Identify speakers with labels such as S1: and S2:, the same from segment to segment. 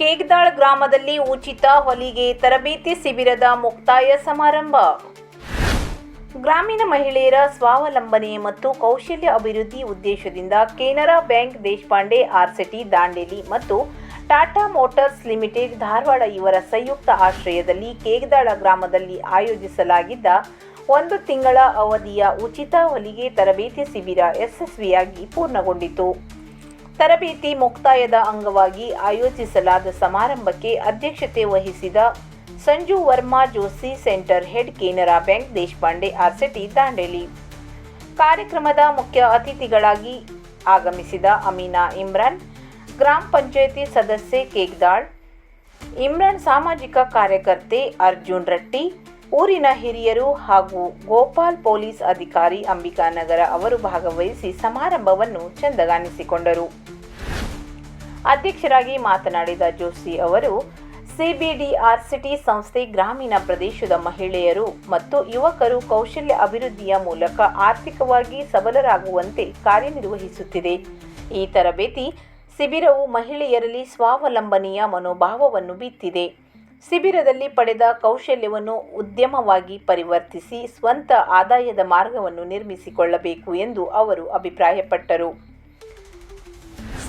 S1: ಕೇಗ್ದಾಳ್ ಗ್ರಾಮದಲ್ಲಿ ಉಚಿತ ಹೊಲಿಗೆ ತರಬೇತಿ ಶಿಬಿರದ ಮುಕ್ತಾಯ ಸಮಾರಂಭ. ಗ್ರಾಮೀಣ ಮಹಿಳೆಯರ ಸ್ವಾವಲಂಬನೆ ಮತ್ತು ಕೌಶಲ್ಯ ಅಭಿವೃದ್ಧಿ ಉದ್ದೇಶದಿಂದ ಕೆನರಾ ಬ್ಯಾಂಕ್ ದೇಶಪಾಂಡೆ ಆರ್ಸಿಟಿ ದಾಂಡೇಲಿ ಮತ್ತು ಟಾಟಾ ಮೋಟರ್ಸ್ ಲಿಮಿಟೆಡ್ ಧಾರವಾಡ ಇವರ ಸಂಯುಕ್ತ ಆಶ್ರಯದಲ್ಲಿ ಕೇಗ್ದಾಳ ಗ್ರಾಮದಲ್ಲಿ ಆಯೋಜಿಸಲಾಗಿದ್ದ ಒಂದು ತಿಂಗಳ ಅವಧಿಯ ಉಚಿತ ಹೊಲಿಗೆ ತರಬೇತಿ ಶಿಬಿರ ಯಶಸ್ವಿಯಾಗಿ ಪೂರ್ಣಗೊಂಡಿತು. ತರಬೇತಿ ಮುಕ್ತಾಯದ ಅಂಗವಾಗಿ ಆಯೋಜಿಸಲಾದ ಸಮಾರಂಭಕ್ಕೆ ಅಧ್ಯಕ್ಷತೆ ವಹಿಸಿದ Sanju Verma Joshi, centre head Canara Bank Deshpande RSETI Dandeli. ಕಾರ್ಯಕ್ರಮದ ಮುಖ್ಯ ಅತಿಥಿಗಳಾಗಿ ಆಗಮಿಸಿದ ಅಮೀನಾ ಇಮ್ರಾನ್, ಗ್ರಾಮ ಪಂಚಾಯಿತಿ ಸದಸ್ಯೆ ಕೇಗ್ದಾಳ್, ಇಮ್ರಾನ್ ಸಾಮಾಜಿಕ ಕಾರ್ಯಕರ್ತೆ ಅರ್ಜುನ್ ರಟ್ಟಿ ಊರಿನ ಹಿರಿಯರು ಹಾಗೂ ಗೋಪಾಲ್ ಪೊಲೀಸ್ ಅಧಿಕಾರಿ ಅಂಬಿಕಾನಗರ ಅವರು ಭಾಗವಹಿಸಿ ಸಮಾರಂಭವನ್ನು ಚಂದಗಾನಿಸಿಕೊಂಡರು. ಅಧ್ಯಕ್ಷರಾಗಿ ಮಾತನಾಡಿದ ಜೋಶಿ ಅವರು ಸಿಬಿಡಿಆರ್ ಸಿಟಿ ಸಂಸ್ಥೆ ಗ್ರಾಮೀಣ ಪ್ರದೇಶದ ಮಹಿಳೆಯರು ಮತ್ತು ಯುವಕರು ಕೌಶಲ್ಯ ಅಭಿವೃದ್ಧಿಯ ಮೂಲಕ ಆರ್ಥಿಕವಾಗಿ ಸಬಲರಾಗುವಂತೆ ಕಾರ್ಯನಿರ್ವಹಿಸುತ್ತಿದೆ. ಈ ತರಬೇತಿ ಶಿಬಿರವು ಮಹಿಳೆಯರಲ್ಲಿ ಸ್ವಾವಲಂಬನೆಯ ಮನೋಭಾವವನ್ನು ಬಿತ್ತಿದೆ ಶಿಬಿರದಲ್ಲಿ ಪಡೆದ ಕೌಶಲ್ಯವನ್ನು ಉದ್ಯಮವಾಗಿ ಪರಿವರ್ತಿಸಿ ಸ್ವಂತ ಆದಾಯದ ಮಾರ್ಗವನ್ನು ನಿರ್ಮಿಸಿಕೊಳ್ಳಬೇಕು ಎಂದು ಅವರು ಅಭಿಪ್ರಾಯಪಟ್ಟರು.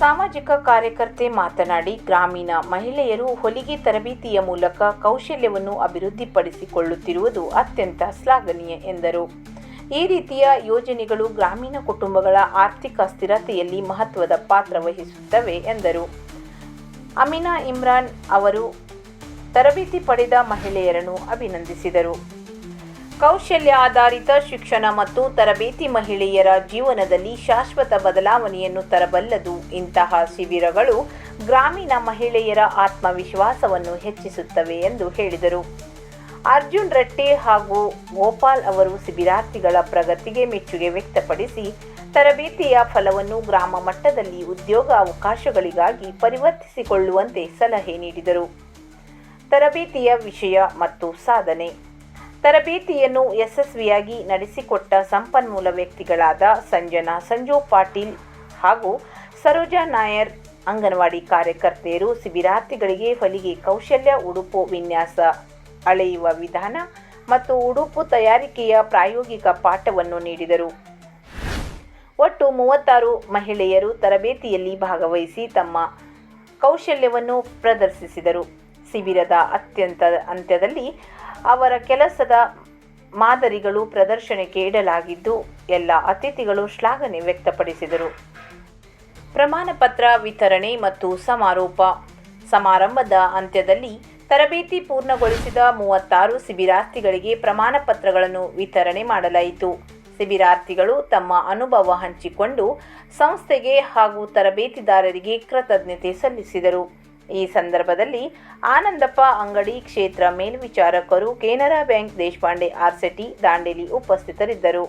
S1: ಸಾಮಾಜಿಕ ಕಾರ್ಯಕರ್ತೆ ಮಾತನಾಡಿ, ಗ್ರಾಮೀಣ ಮಹಿಳೆಯರು ಹೊಲಿಗೆ ತರಬೇತಿಯ ಮೂಲಕ ಕೌಶಲ್ಯವನ್ನು ಅಭಿವೃದ್ಧಿಪಡಿಸಿಕೊಳ್ಳುತ್ತಿರುವುದು ಅತ್ಯಂತ ಶ್ಲಾಘನೀಯ, ಎಂದರು. ಈ ರೀತಿಯ ಯೋಜನೆಗಳು ಗ್ರಾಮೀಣ ಕುಟುಂಬಗಳ ಆರ್ಥಿಕ ಸ್ಥಿರತೆಯಲ್ಲಿ ಮಹತ್ವದ ಪಾತ್ರ ವಹಿಸುತ್ತವೆ, ಎಂದರು. ಅಮಿನಾ ಇಮ್ರಾನ್ ಅವರು ತರಬೇತಿ ಪಡೆದ ಮಹಿಳೆಯರನ್ನು ಅಭಿನಂದಿಸಿದರು. ಕೌಶಲ್ಯ ಆಧಾರಿತ ಶಿಕ್ಷಣ ಮತ್ತು ತರಬೇತಿ ಮಹಿಳೆಯರ ಜೀವನದಲ್ಲಿ ಶಾಶ್ವತ ಬದಲಾವಣೆಯನ್ನು ತರಬಲ್ಲದು. ಇಂತಹ ಶಿಬಿರಗಳು ಗ್ರಾಮೀಣ ಮಹಿಳೆಯರ ಆತ್ಮವಿಶ್ವಾಸವನ್ನು ಹೆಚ್ಚಿಸುತ್ತವೆ ಎಂದು ಹೇಳಿದರು. ಅರ್ಜುನ್ ರಟ್ಟೆ ಹಾಗೂ ಗೋಪಾಲ್ ಅವರು ಶಿಬಿರಾರ್ಥಿಗಳ ಪ್ರಗತಿಗೆ ಮೆಚ್ಚುಗೆ ವ್ಯಕ್ತಪಡಿಸಿ, ತರಬೇತಿಯ ಫಲವನ್ನು ಗ್ರಾಮ ಮಟ್ಟದಲ್ಲಿ ಉದ್ಯೋಗ ಅವಕಾಶಗಳಿಗಾಗಿ ಪರಿವರ್ತಿಸಿಕೊಳ್ಳುವಂತೆ ಸಲಹೆ ನೀಡಿದರು. ತರಬೇತಿಯ ವಿಷಯ ಮತ್ತು ಸಾಧನೆ. ತರಬೇತಿಯನ್ನು ಯಶಸ್ವಿಯಾಗಿ ನಡೆಸಿಕೊಟ್ಟ ಸಂಪನ್ಮೂಲ ವ್ಯಕ್ತಿಗಳಾದ ಸಂಜನಾ, ಸಂಜು ಪಾಟೀಲ್ ಹಾಗೂ ಸರೋಜಾ ನಾಯರ್, ಅಂಗನವಾಡಿ ಕಾರ್ಯಕರ್ತೆಯರು ಶಿಬಿರಾರ್ಥಿಗಳಿಗೆ ಹೊಲಿಗೆ ಕೌಶಲ್ಯ, ಉಡುಪು ವಿನ್ಯಾಸ ಅಳೆಯುವ ವಿಧಾನ ಮತ್ತು ಉಡುಪು ತಯಾರಿಕೆಯ ಪ್ರಾಯೋಗಿಕ ಪಾಠವನ್ನು ನೀಡಿದರು. ಒಟ್ಟು ಮೂವತ್ತಾರು ಮಹಿಳೆಯರು ತರಬೇತಿಯಲ್ಲಿ ಭಾಗವಹಿಸಿ ತಮ್ಮ ಕೌಶಲ್ಯವನ್ನು ಪ್ರದರ್ಶಿಸಿದರು. ಶಿಬಿರದ ಅತ್ಯಂತ ಅಂತ್ಯದಲ್ಲಿ ಅವರ ಕೆಲಸದ ಮಾದರಿಗಳು ಪ್ರದರ್ಶನಕ್ಕೆ ಇಡಲಾಗಿದ್ದು, ಎಲ್ಲ ಅತಿಥಿಗಳು ಶ್ಲಾಘನೆ ವ್ಯಕ್ತಪಡಿಸಿದರು. ಪ್ರಮಾಣ ಪತ್ರ ವಿತರಣೆ ಮತ್ತು ಸಮಾರೋಪ ಸಮಾರಂಭದ ಅಂತ್ಯದಲ್ಲಿ ತರಬೇತಿ ಪೂರ್ಣಗೊಳಿಸಿದ ಮೂವತ್ತಾರು ಶಿಬಿರಾರ್ಥಿಗಳಿಗೆ ಪ್ರಮಾಣ ಪತ್ರಗಳನ್ನು ವಿತರಣೆ ಮಾಡಲಾಯಿತು. ಶಿಬಿರಾರ್ಥಿಗಳು ತಮ್ಮ ಅನುಭವ ಹಂಚಿಕೊಂಡು ಸಂಸ್ಥೆಗೆ ಹಾಗೂ ತರಬೇತಿದಾರರಿಗೆ ಕೃತಜ್ಞತೆ ಸಲ್ಲಿಸಿದರು. ಈ ಸಂದರ್ಭದಲ್ಲಿ ಆನಂದಪ್ಪ ಅಂಗಡಿ ಕ್ಷೇತ್ರ ಮೇಲ್ವಿಚಾರಕರು ಕೆನರಾ ಬ್ಯಾಂಕ್ ದೇಶಪಾಂಡೆ ಆರ್ಸೆಟಿ ದಾಂಡೇಲಿ ಉಪಸ್ಥಿತರಿದ್ದರು.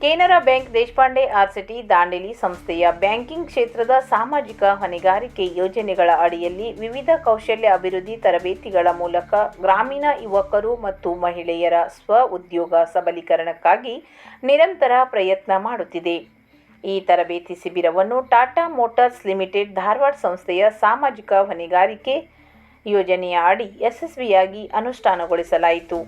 S1: ಕೆನರಾ ಬ್ಯಾಂಕ್ ದೇಶಪಾಂಡೆ ಆರ್ಸಿಟಿ ದಾಂಡೇಲಿ ಸಂಸ್ಥೆಯ ಬ್ಯಾಂಕಿಂಗ್ ಕ್ಷೇತ್ರದ ಸಾಮಾಜಿಕ ಹೊಣೆಗಾರಿಕೆ ಯೋಜನೆಗಳ ಅಡಿಯಲ್ಲಿ ವಿವಿಧ ಕೌಶಲ್ಯ ಅಭಿವೃದ್ಧಿ ತರಬೇತಿಗಳ ಮೂಲಕ ಗ್ರಾಮೀಣ ಯುವಕರು ಮತ್ತು ಮಹಿಳೆಯರ ಸ್ವ ಉದ್ಯೋಗ ಸಬಲೀಕರಣಕ್ಕಾಗಿ ನಿರಂತರ ಪ್ರಯತ್ನ ಮಾಡುತ್ತಿದೆ. ಈ ತರಬೇತಿ ಶಿಬಿರವನ್ನು ಟಾಟಾ ಮೋಟರ್ಸ್ ಲಿಮಿಟೆಡ್ ಧಾರವಾಡ ಸಂಸ್ಥೆಯ ಸಾಮಾಜಿಕ ಹೊಣೆಗಾರಿಕೆ ಯೋಜನೆಯ ಅಡಿ ಯಶಸ್ವಿಯಾಗಿ ಅನುಷ್ಠಾನಗೊಳಿಸಲಾಯಿತು.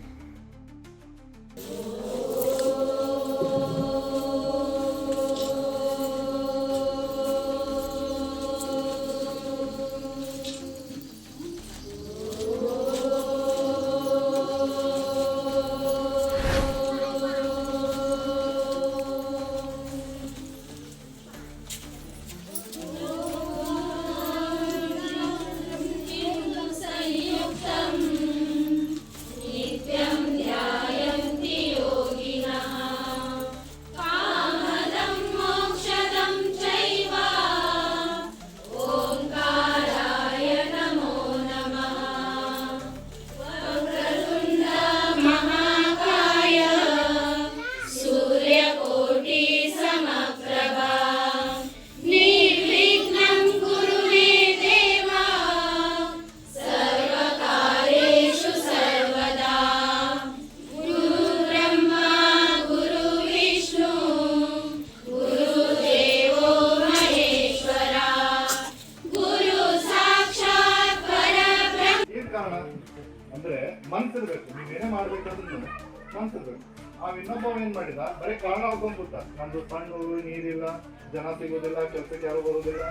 S2: ಮನ್ಸಿರ್ಬೇಕು ಆ ಇನ್ನೊಬ್ಬ ಏನ್ ಮಾಡಿದ? ಬರೀ ಕಾರಣ ಕೂತ ನಮ್ದು ಸಣ್ಣ ನೀರಿಲ್ಲ, ಜನ ಸಿಗೋದಿಲ್ಲ, ಕೆಲ್ಸಕ್ಕೆ ಯಾರು ಬರೋದಿಲ್ಲ.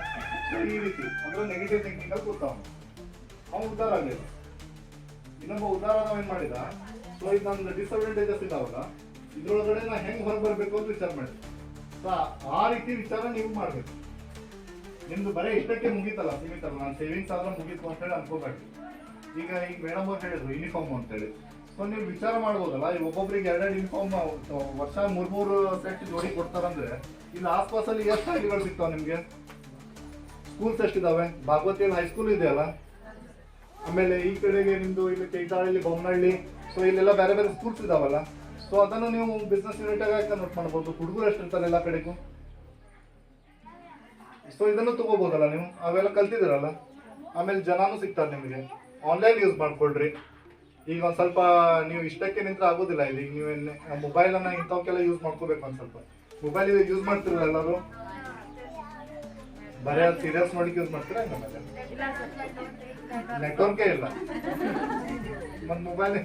S2: ಈ ರೀತಿ ಅಂದ್ರೆ ನೆಗೆಟಿವ್ ಥಿಂಕಿಂಗ್ ಅಲ್ಲಿ ಅವ್ನು. ಅವ್ನು ಉದ್ದಾರ ಆಗಲಿಲ್ಲ. ಇನ್ನೊಬ್ಬ ಉದ್ದಾರ ನಾವ್ ಏನ್ ಮಾಡಿದ? ಸೊ ಇದು ನಂದು ಡಿಸಡ್ವಾಂಟೇಜಸ್ ಇದಾವಲ್ಲ, ಇದ್ರೊಳಗಡೆ ನಾ ಹೆಂಗ್ ಹೊರಗೆ ಬರ್ಬೇಕು ಅಂತ ವಿಚಾರ ಮಾಡಿದೆ. ಸೊ ಆ ರೀತಿ ವಿಚಾರ ನೀವು ಮಾಡ್ಬೇಕು. ನಿಮ್ದು ಬರೀ ಇಷ್ಟಕ್ಕೆ ಮುಗೀತಲ್ಲ, ಸೀಮಿತಲ್ಲ. ನಾನು ಸೇವಿಂಗ್ಸ್ ಆದ್ರೆ ಮುಗೀತು ಅಂತ ಹೇಳಿ ಅನ್ಕೋಬೇಡಿ ಈಗ ಈಗ ಮೇಡಮ್ ಅವ್ರು ಹೇಳಿದ್ರು ಯೂನಿಫಾರ್ಮ್ ಅಂತೇಳಿ ಸೊ ನೀವು ವಿಚಾರ ಮಾಡ್ಬೋದಲ್ಲ ಈಗ ಒಬ್ಬೊಬ್ರಿಗೆ ಎರಡೆರಡು ಯೂನಿಫಾರ್ಮ್ ವರ್ಷ ಮೂರು ಮೂರು ಸೆಟ್ ಜೋಡಿ ಕೊಡ್ತಾರಂದ್ರೆ, ಇಲ್ಲಿ ಆಸ್ಪಾಸಲ್ಲಿ ಎಷ್ಟು ಹಳ್ಳಿಗಳು ಸಿಗ್ತಾವೆ ನಿಮಗೆ? ಸ್ಕೂಲ್ಸ್ ಎಷ್ಟಿದಾವೆ? ಭಾಗವತಿಯಲ್ಲಿ ಹೈಸ್ಕೂಲ್ ಇದೆಯಲ್ಲ ಆಮೇಲೆ ಈ ಕಡೆಗೆ ನಿಮ್ಮದು ಇಲ್ಲಿ ಕೈತಾಳಲ್ಲಿ ಬೊಮ್ಮನಹಳ್ಳಿ ಸೊ ಇಲ್ಲೆಲ್ಲ ಬೇರೆ ಬೇರೆ ಸ್ಕೂಲ್ಸ್ ಇದಾವಲ್ಲ? ಸೊ ಅದನ್ನು ನೀವು ಬಿಸ್ನೆಸ್ ಯೂನಿಟ್ ಆಗಿ ನೋಟ್ ಮಾಡ್ಬೋದು. ಹುಡುಗರು ಎಷ್ಟಿರ್ತಾರೆ ಎಲ್ಲ ಕಡೆಗೂ? ಸೊ ಇದನ್ನು ತಗೋಬೋದಲ್ಲ ನೀವು? ಅವೆಲ್ಲ ಕಲ್ತಿದ್ದೀರಲ್ಲ? ಆಮೇಲೆ ಜನಾನು ಸಿಗ್ತಾರೆ ನಿಮಗೆ. ಆನ್ಲೈನ್ ಯೂಸ್ ಮಾಡ್ಕೊಳ್ರಿ. ಈಗ ಒಂದ್ ಸ್ವಲ್ಪ ನೀವು ಇಷ್ಟಕ್ಕೆ ನಿಂತ್ರೆ ಆಗೋದಿಲ್ಲ ಇಲ್ಲಿ ಈಗ ನೀವು ಮೊಬೈಲ್ ಅನ್ನ ಇಂಥವಕ್ಕೆಲ್ಲ ಯೂಸ್ ಮಾಡ್ಕೋಬೇಕು ಒಂದ್ ಸ್ವಲ್ಪ. ಮೊಬೈಲ್ ಯೂಸ್ ಮಾಡ್ತಿರಲ್ಲ ಎಲ್ಲರೂ? ಬರೀ ಸೀರಿಯಸ್ ಮಾಡಿ ಯೂಸ್ ಮಾಡ್ತೀರಾ ನೆಟ್ವರ್ಕೇ ಇಲ್ಲ ಒಂದು ಮೊಬೈಲ್